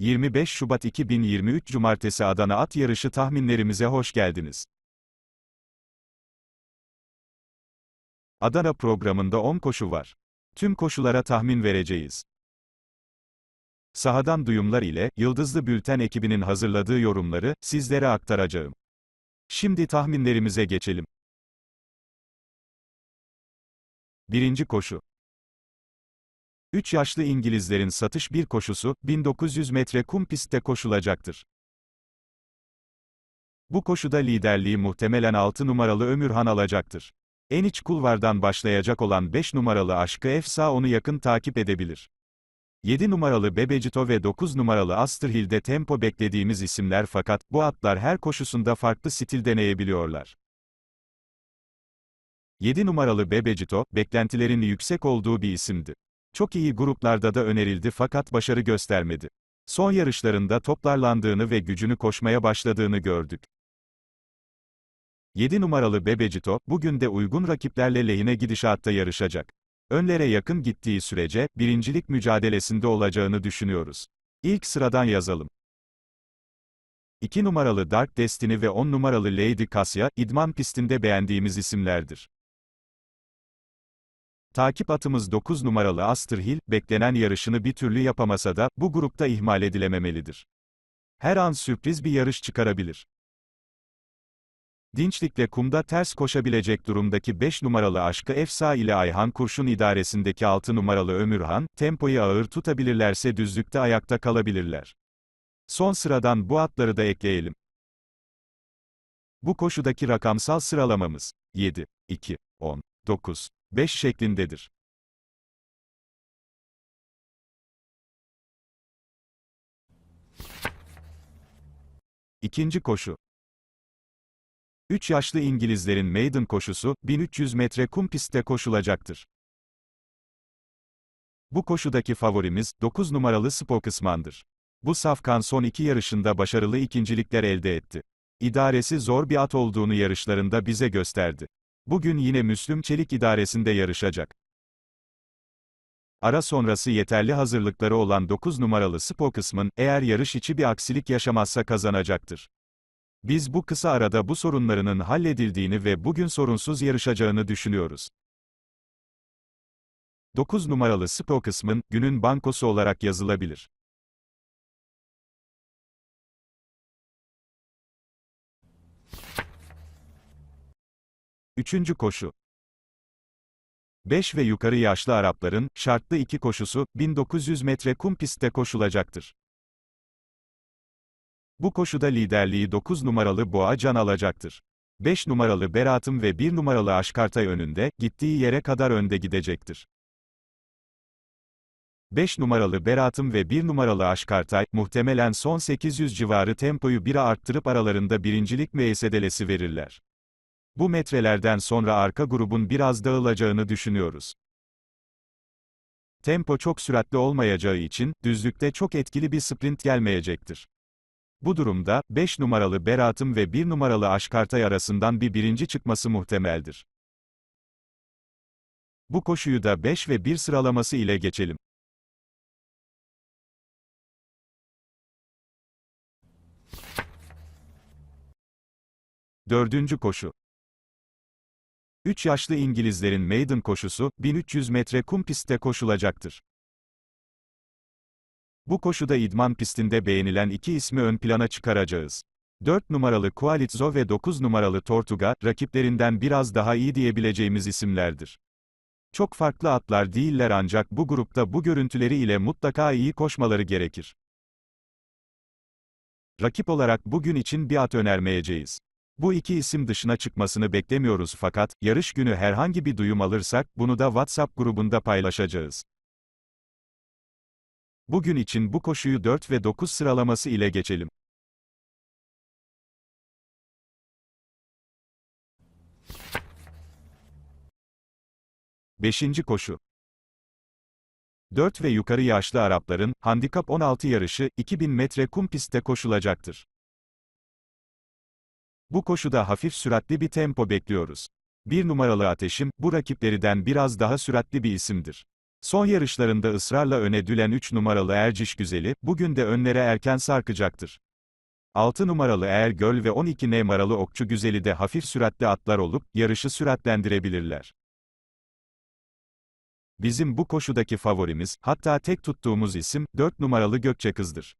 25 Şubat 2023 Cumartesi Adana At Yarışı tahminlerimize hoş geldiniz. Adana programında 10 koşu var. Tüm koşulara tahmin vereceğiz. Sahadan duyumlar ile, Yıldızlı Bülten ekibinin hazırladığı yorumları, sizlere aktaracağım. Şimdi tahminlerimize geçelim. Birinci koşu. 3 yaşlı İngilizlerin satış bir koşusu, 1900 metre kum pistte koşulacaktır. Bu koşuda liderliği muhtemelen 6 numaralı Ömürhan alacaktır. En iç kulvardan başlayacak olan 5 numaralı Aşkı Efsa onu yakın takip edebilir. 7 numaralı Bebecito ve 9 numaralı Asterhill'de tempo beklediğimiz isimler fakat, bu atlar her koşusunda farklı stil deneyebiliyorlar. 7 numaralı Bebecito, beklentilerin yüksek olduğu bir isimdi. Çok iyi gruplarda da önerildi fakat başarı göstermedi. Son yarışlarında toplarlandığını ve gücünü koşmaya başladığını gördük. 7 numaralı Bebecito, bugün de uygun rakiplerle lehine gidişatta yarışacak. Önlere yakın gittiği sürece, birincilik mücadelesinde olacağını düşünüyoruz. İlk sıradan yazalım. 2 numaralı Dark Destiny ve 10 numaralı Lady Cassia, idman pistinde beğendiğimiz isimlerdir. Takip atımız 9 numaralı Asterhill, beklenen yarışını bir türlü yapamasa da, bu grupta ihmal edilememelidir. Her an sürpriz bir yarış çıkarabilir. Dinçlikle kumda ters koşabilecek durumdaki 5 numaralı Aşkı Efsa ile Ayhan Kurşun idaresindeki 6 numaralı Ömürhan, tempoyu ağır tutabilirlerse düzlükte ayakta kalabilirler. Son sıradan bu atları da ekleyelim. Bu koşudaki rakamsal sıralamamız 7, 2, 10, 9, 5 şeklindedir. İkinci koşu. 3 yaşlı İngilizlerin maiden koşusu, 1300 metre kum pistte koşulacaktır. Bu koşudaki favorimiz, 9 numaralı Spokesman'dır. Bu safkan son iki yarışında başarılı ikincilikler elde etti. İdaresi zor bir at olduğunu yarışlarında bize gösterdi. Bugün yine Müslüm Çelik idaresinde yarışacak. Ara sonrası yeterli hazırlıkları olan 9 numaralı Spokesman, eğer yarış içi bir aksilik yaşamazsa kazanacaktır. Biz bu kısa arada bu sorunlarının halledildiğini ve bugün sorunsuz yarışacağını düşünüyoruz. 9 numaralı Spokesman, günün bankosu olarak yazılabilir. Üçüncü koşu. 5 ve yukarı yaşlı Arapların, şartlı iki koşusu, 1900 metre kum pistte koşulacaktır. Bu koşuda liderliği 9 numaralı Boğa Can alacaktır. 5 numaralı Beratım ve 1 numaralı Aşkartay önünde, gittiği yere kadar önde gidecektir. 5 numaralı Beratım ve 1 numaralı Aşkartay, muhtemelen son 800 civarı tempoyu bira arttırıp aralarında birincilik müeysedelesi verirler. Bu metrelerden sonra arka grubun biraz dağılacağını düşünüyoruz. Tempo çok süratli olmayacağı için, düzlükte çok etkili bir sprint gelmeyecektir. Bu durumda, 5 numaralı Beratım ve 1 numaralı Aşkartay arasından bir birinci çıkması muhtemeldir. Bu koşuyu da 5 ve 1 sıralaması ile geçelim. Dördüncü koşu. 3 yaşlı İngilizlerin maiden koşusu, 1300 metre kum pistte koşulacaktır. Bu koşuda idman pistinde beğenilen iki ismi ön plana çıkaracağız. 4 numaralı Qualitzo ve 9 numaralı Tortuga, rakiplerinden biraz daha iyi diyebileceğimiz isimlerdir. Çok farklı atlar değiller ancak bu grupta bu görüntüleri ile mutlaka iyi koşmaları gerekir. Rakip olarak bugün için bir at önermeyeceğiz. Bu iki isim dışına çıkmasını beklemiyoruz fakat, yarış günü herhangi bir duyum alırsak, bunu da WhatsApp grubunda paylaşacağız. Bugün için bu koşuyu 4 ve 9 sıralaması ile geçelim. Beşinci koşu. 4 ve yukarı yaşlı Arapların, handikap 16 yarışı, 2000 metre kum pistte koşulacaktır. Bu koşuda hafif süratli bir tempo bekliyoruz. Bir numaralı ateşim, bu rakiplerinden biraz daha süratli bir isimdir. Son yarışlarında ısrarla öne dülen 3 numaralı Erciş Güzeli, bugün de önlere erken sarkacaktır. 6 numaralı Eğer Göl ve 12 numaralı Okçu Güzeli de hafif süratli atlar olup, yarışı süratlendirebilirler. Bizim bu koşudaki favorimiz, hatta tek tuttuğumuz isim, 4 numaralı Gökçe Kız'dır.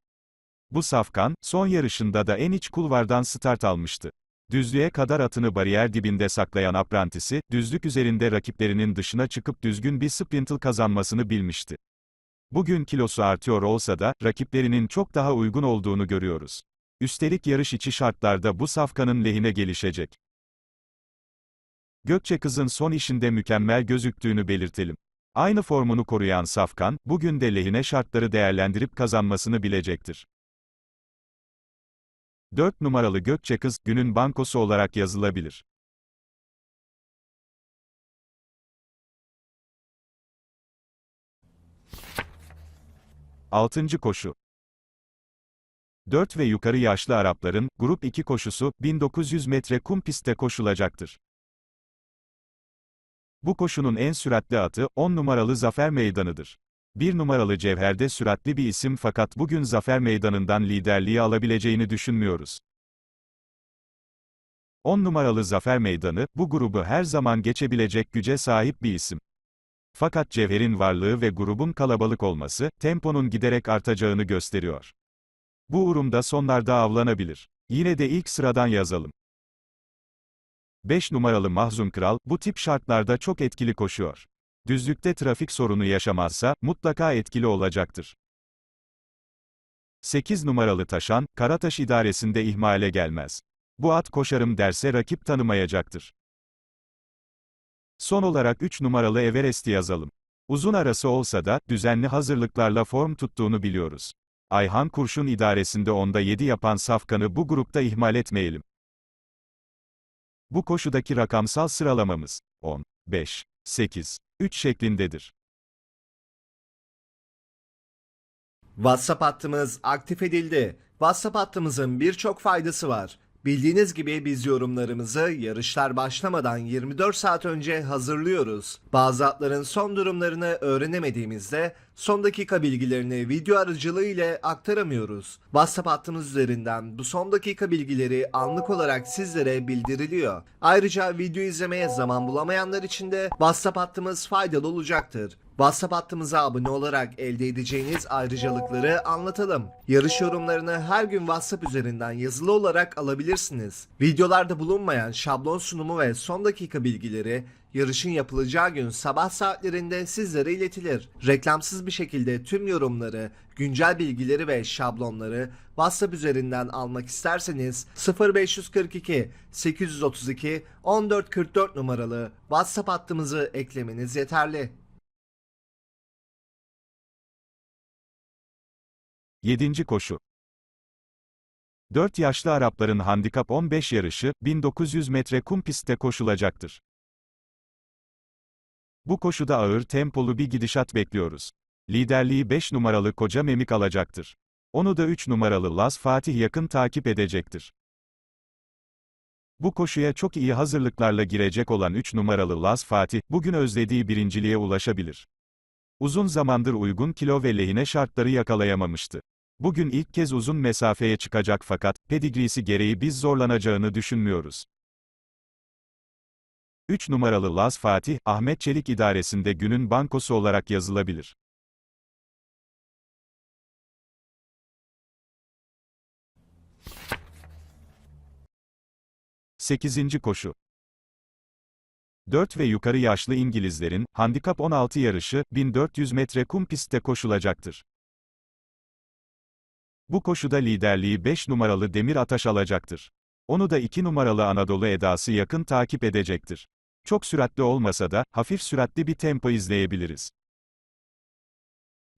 Bu safkan, son yarışında da en iç kulvardan start almıştı. Düzlüğe kadar atını bariyer dibinde saklayan aprantisi, düzlük üzerinde rakiplerinin dışına çıkıp düzgün bir sprintle kazanmasını bilmişti. Bugün kilosu artıyor olsa da, rakiplerinin çok daha uygun olduğunu görüyoruz. Üstelik yarış içi şartlarda bu safkanın lehine gelişecek. Gökçe Kız'ın son işinde mükemmel gözüktüğünü belirtelim. Aynı formunu koruyan Safkan, bugün de lehine şartları değerlendirip kazanmasını bilecektir. 4 numaralı Gökçe Kız, günün bankosu olarak yazılabilir. Altıncı koşu. 4 ve yukarı yaşlı Arapların, Grup 2 koşusu, 1900 metre kum pistte koşulacaktır. Bu koşunun en süratli atı, 10 numaralı Zafer Meydanı'dır. 1 numaralı Cevher'de süratli bir isim fakat bugün Zafer Meydanı'ndan liderliği alabileceğini düşünmüyoruz. 10 numaralı Zafer Meydanı, bu grubu her zaman geçebilecek güce sahip bir isim. Fakat Cevher'in varlığı ve grubun kalabalık olması, temponun giderek artacağını gösteriyor. Bu urumda sonlarda avlanabilir. Yine de ilk sıradan yazalım. 5 numaralı Mahzun Kral, bu tip şartlarda çok etkili koşuyor. Düzlükte trafik sorunu yaşamazsa, mutlaka etkili olacaktır. 8 numaralı Taşan, Karataş idaresinde ihmale gelmez. Bu at koşarım derse rakip tanımayacaktır. Son olarak 3 numaralı Everest'i yazalım. Uzun arası olsa da, düzenli hazırlıklarla form tuttuğunu biliyoruz. Ayhan Kurşun idaresinde onda 7 yapan Safkan'ı bu grupta ihmal etmeyelim. Bu koşudaki rakamsal sıralamamız 10, 5, 8, 3 şeklindedir. WhatsApp hattımız aktif edildi. WhatsApp hattımızın birçok faydası var. Bildiğiniz gibi biz yorumlarımızı yarışlar başlamadan 24 saat önce hazırlıyoruz. Bazı atların son durumlarını öğrenemediğimizde son dakika bilgilerini video aracılığı ile aktaramıyoruz. WhatsApp hattımız üzerinden bu son dakika bilgileri anlık olarak sizlere bildiriliyor. Ayrıca video izlemeye zaman bulamayanlar için de WhatsApp hattımız faydalı olacaktır. WhatsApp hattımıza abone olarak elde edeceğiniz ayrıcalıkları anlatalım. Yarış yorumlarını her gün WhatsApp üzerinden yazılı olarak alabilirsiniz. Videolarda bulunmayan şablon sunumu ve son dakika bilgileri yarışın yapılacağı gün sabah saatlerinde sizlere iletilir. Reklamsız bir şekilde tüm yorumları, güncel bilgileri ve şablonları WhatsApp üzerinden almak isterseniz 0542 832 1444 numaralı WhatsApp hattımızı eklemeniz yeterli. 7. koşu. 4 yaşlı Arapların handikap 15 yarışı, 1900 metre kum pistte koşulacaktır. Bu koşuda ağır tempolu bir gidişat bekliyoruz. Liderliği 5 numaralı Koca Memik alacaktır. Onu da 3 numaralı Las Fatih yakın takip edecektir. Bu koşuya çok iyi hazırlıklarla girecek olan 3 numaralı Las Fatih, bugün özlediği birinciliğe ulaşabilir. Uzun zamandır uygun kilo ve lehine şartları yakalayamamıştı. Bugün ilk kez uzun mesafeye çıkacak fakat, pedigrisi gereği biz zorlanacağını düşünmüyoruz. 3 numaralı Las Fatih, Ahmet Çelik idaresinde günün bankosu olarak yazılabilir. Sekizinci koşu. 4 ve yukarı yaşlı İngilizlerin, handikap 16 yarışı, 1400 metre kum pistte koşulacaktır. Bu koşuda liderliği 5 numaralı Demir Ataş alacaktır. Onu da 2 numaralı Anadolu Edası yakın takip edecektir. Çok süratli olmasa da, hafif süratli bir tempo izleyebiliriz.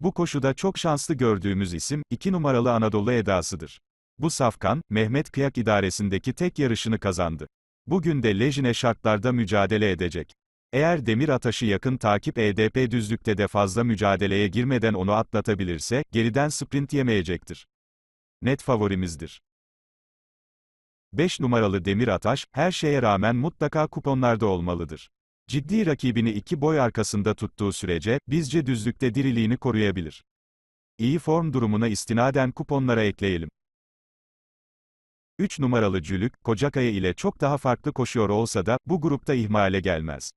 Bu koşuda çok şanslı gördüğümüz isim, 2 numaralı Anadolu Edası'dır. Bu safkan, Mehmet Kıyak idaresindeki tek yarışını kazandı. Bugün de lejine şartlarda mücadele edecek. Eğer Demir Ataş'ı yakın takip EDP düzlükte de fazla mücadeleye girmeden onu atlatabilirse, geriden sprint yemeyecektir. Net favorimizdir. 5 numaralı Demir Ataş, her şeye rağmen mutlaka kuponlarda olmalıdır. Ciddi rakibini iki boy arkasında tuttuğu sürece, bizce düzlükte diriliğini koruyabilir. İyi form durumuna istinaden kuponlara ekleyelim. 3 numaralı Cülük, Kocakaya ile çok daha farklı koşuyor olsa da, bu grupta ihmale gelmez.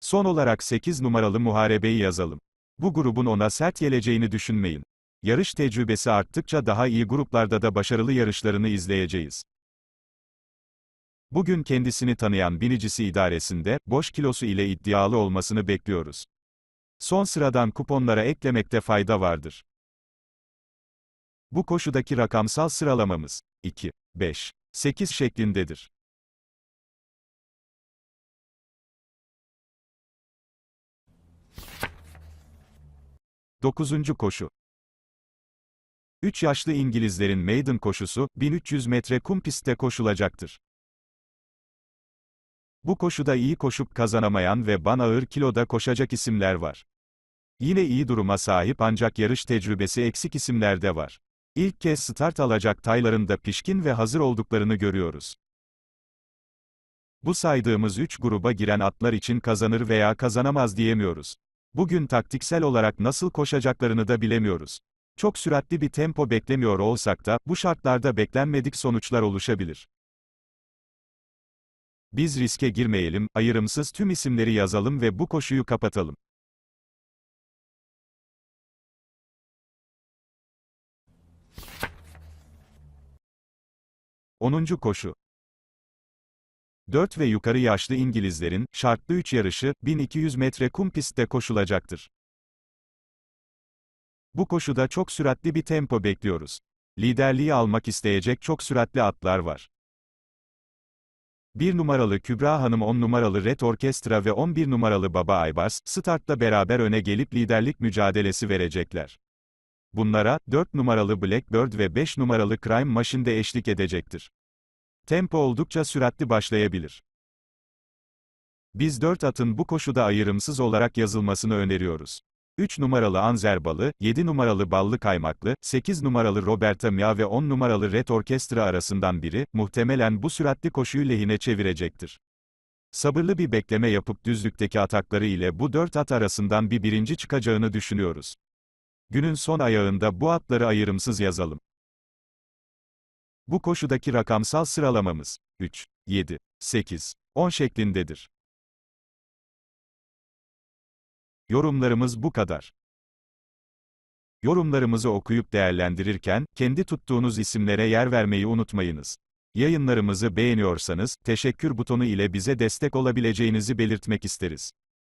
Son olarak 8 numaralı Muharebe'yi yazalım. Bu grubun ona sert geleceğini düşünmeyin. Yarış tecrübesi arttıkça daha iyi gruplarda da başarılı yarışlarını izleyeceğiz. Bugün kendisini tanıyan binicisi idaresinde, boş kilosu ile iddialı olmasını bekliyoruz. Son sıradan kuponlara eklemekte fayda vardır. Bu koşudaki rakamsal sıralamamız 2, 5, 8 şeklindedir. Dokuzuncu koşu 3 yaşlı İngilizlerin maiden koşusu, 1300 metre kum pistte koşulacaktır. Bu koşuda iyi koşup kazanamayan ve ban ağır kiloda koşacak isimler var. Yine iyi duruma sahip ancak yarış tecrübesi eksik isimler de var. İlk kez start alacak tayların da pişkin ve hazır olduklarını görüyoruz. Bu saydığımız 3 gruba giren atlar için kazanır veya kazanamaz diyemiyoruz. Bugün taktiksel olarak nasıl koşacaklarını da bilemiyoruz. Çok süratli bir tempo beklemiyor olsak da, bu şartlarda beklenmedik sonuçlar oluşabilir. Biz riske girmeyelim, ayrımsız tüm isimleri yazalım ve bu koşuyu kapatalım. Onuncu koşu 4 ve yukarı yaşlı İngilizlerin, şartlı 3 yarışı, 1200 metre kum pistte koşulacaktır. Bu koşuda çok süratli bir tempo bekliyoruz. Liderliği almak isteyecek çok süratli atlar var. 1 numaralı Kübra Hanım 10 numaralı Red Orkestra ve 11 numaralı Baba Aybars, startla beraber öne gelip liderlik mücadelesi verecekler. Bunlara, 4 numaralı Blackbird ve 5 numaralı Crime Machine de eşlik edecektir. Tempo oldukça süratli başlayabilir. Biz 4 atın bu koşuda ayrımsız olarak yazılmasını öneriyoruz. 3 numaralı Anzerbalı, 7 numaralı Ballı Kaymaklı, 8 numaralı Roberta Mia ve 10 numaralı Red Orkestra arasından biri, muhtemelen bu süratli koşuyu lehine çevirecektir. Sabırlı bir bekleme yapıp düzlükteki atakları ile bu 4 at arasından bir birinci çıkacağını düşünüyoruz. Günün son ayağında bu atları ayrımsız yazalım. Bu koşudaki rakamsal sıralamamız 3, 7, 8, 10 şeklindedir. Yorumlarımız bu kadar. Yorumlarımızı okuyup değerlendirirken, kendi tuttuğunuz isimlere yer vermeyi unutmayınız. Yayınlarımızı beğeniyorsanız, teşekkür butonu ile bize destek olabileceğinizi belirtmek isteriz.